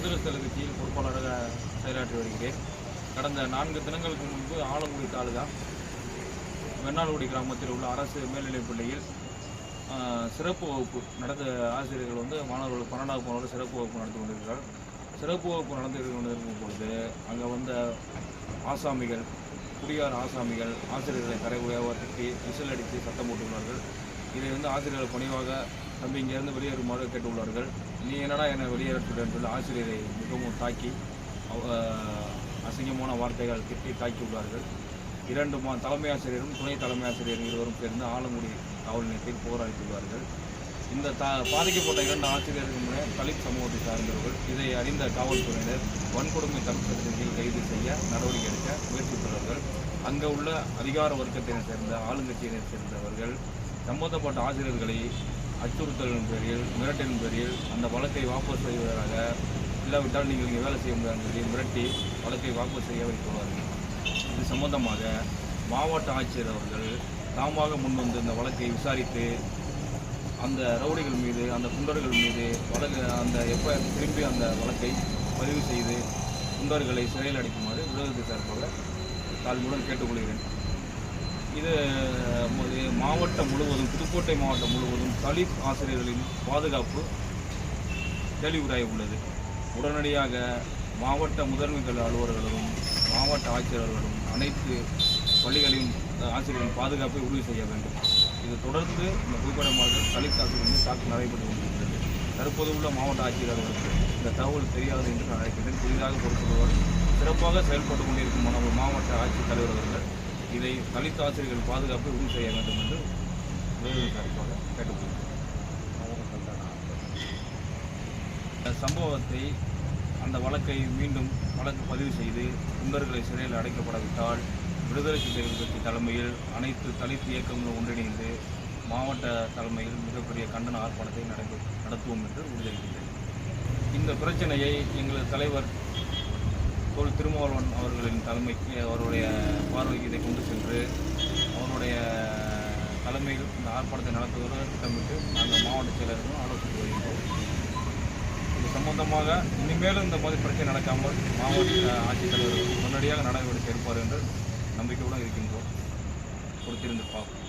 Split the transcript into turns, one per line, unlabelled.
விடுதலை சிறுத்தை கட்சியில் பொறுப்பாளராக செயலாற்றி வருகிறேன். கடந்த நான்கு தினங்களுக்கு முன்பு ஆலங்குடி தாலுகா வெண்ணால்குடி கிராமத்தில் உள்ள அரசு மேல்நிலைப் பள்ளியில் சிறப்பு வகுப்பு நடந்த ஆசிரியர்கள் வந்து மாணவர்கள் பன்னெண்டாவது மாணவர்கள் சிறப்பு வகுப்பு நடத்தி கொண்டிருக்கிறார் சிறப்பு வகுப்பு நடந்து கொண்டிருக்கும் பொழுது அங்கே வந்த ஆசாமிகள் குடியார் ஆசாமிகள் ஆசிரியர்களை தரைகுறையாக திட்டி விசில் அடித்து சத்தம் போட்டுள்ளார்கள். இதை வந்து ஆசிரியர்கள் பணிவாக தம்பி இங்கேருந்து வெளியேறுமாறு கேட்டுள்ளார்கள். நீ என்னடா என்னை வெளியேறட்டுன்னு சொல்லி ஆசிரியரை மிகவும் தாக்கி அவ- அசிங்கமான வார்த்தைகள் திட்டி தாக்கியுள்ளார்கள் இரண்டு மா தலைமை ஆசிரியரும் துணை தலைமை ஆசிரியரும் இருவரும் சேர்ந்து ஆலங்குடி காவல் நிலையத்தில் போராடித்துள்ளார்கள் இந்த த பாதிக்கப்பட்ட இரண்டு முன்னே தலித் சமூகத்தை சார்ந்தவர்கள் இதை அறிந்த காவல்துறையினர் வன்கொடுமை தடுப்பு கைது செய்ய நடவடிக்கை எடுக்க முயற்சித்துள்ளார்கள் அங்கே உள்ள அதிகார வர்க்கத்தினை சேர்ந்த ஆளுங்கட்சியினை சேர்ந்தவர்கள் சம்பந்தப்பட்ட ஆசிரியர்களை அச்சுறுத்தலின் பேரில் மிரட்டலின் பேரில் அந்த வழக்கை வாபஸ் செய்வதாக இல்லாவிட்டால் நீங்கள் இங்கே வேலை செய்ய முடியாது சொல்லி மிரட்டி வழக்கை வாபஸ் செய்ய வைத்துள்ளார்கள் இது சம்பந்தமாக மாவட்ட ஆட்சியர் அவர்கள் தாமாக முன்வந்து இந்த வழக்கை விசாரித்து அந்த ரவுடிகள் மீது அந்த குண்டர்கள் மீது வழக்கு அந்த எப்போ திரும்பி அந்த வழக்கை பதிவு செய்து குண்டர்களை சிறையில் அடைக்குமாறு விரோதத்தை சார்பாக தாழ்வுடன் கேட்டுக்கொள்கிறேன். இது மாவட்டம் முழுவதும் புதுக்கோட்டை மாவட்டம் முழுவதும் தலித் ஆசிரியர்களின் பாதுகாப்பு கேள்விக்குறாய் உள்ளது. உடனடியாக மாவட்ட முதன்மை கல்வி அலுவலர்களும் மாவட்ட ஆட்சியர்களும் அனைத்து பள்ளிகளின் ஆசிரியர்களின் பாதுகாப்பை உறுதி செய்ய வேண்டும். இது தொடர்ந்து இந்த புதுக்கோட்டை மாவட்டத்தில் தலித் ஆசிரியர்கள் தாக்கல் நடைபெற்று கொண்டிருக்கிறது. தற்போது உள்ள மாவட்ட ஆட்சியர்களுக்கு இந்த தகவல் தெரியாது என்று நான் அழைக்கின்றேன் புதிதாக பொறுப்புள்ளவர் சிறப்பாக செயல்பட்டு கொண்டிருக்கும் மாவட்ட ஆட்சித் தலைவர்கள் இதை தலித் ஆசிரியர்கள் பாதுகாப்பை உறுதி செய்ய வேண்டும் என்று உதவி சார்பாக கேட்டுக்கொள்கிறேன் இந்த சம்பவத்தை அந்த வழக்கை மீண்டும் வழக்கு பதிவு செய்து குண்டர்களை சிறையில் அடைக்கப்படாவிட்டால் விடுதலை சிறுத்தைகள் கட்சி தலைமையில் அனைத்து தலித் இயக்கங்களும் ஒன்றிணைந்து மாவட்ட தலைமையில் மிகப்பெரிய கண்டன ஆர்ப்பாட்டத்தை நடந்து நடத்துவோம் என்று உறுதியளிக்கின்றேன். இந்த பிரச்சனையை எங்களது தலைவர் தோல் திருமாவளவன் அவர்களின் தலைமைக்கு அவருடைய பார்வைக்கு இதை கொண்டு சென்று அவருடைய தலைமையில் இந்த ஆர்ப்பாட்டத்தை நடத்துவதற்கு திட்டமிட்டு நாங்கள் மாவட்ட செயலர்களும் ஆலோசித்து வருகின்றோம் இது சம்பந்தமாக இனிமேலும் இந்த மாதிரி பிரச்சனை நடக்காமல் மாவட்ட ஆட்சித்தலைவர் உடனடியாக நடவடிக்கை எடுப்பார் என்று நம்பிக்கையுடன் இருக்கின்றோம். பொறுத்திருந்து பார்ப்போம்.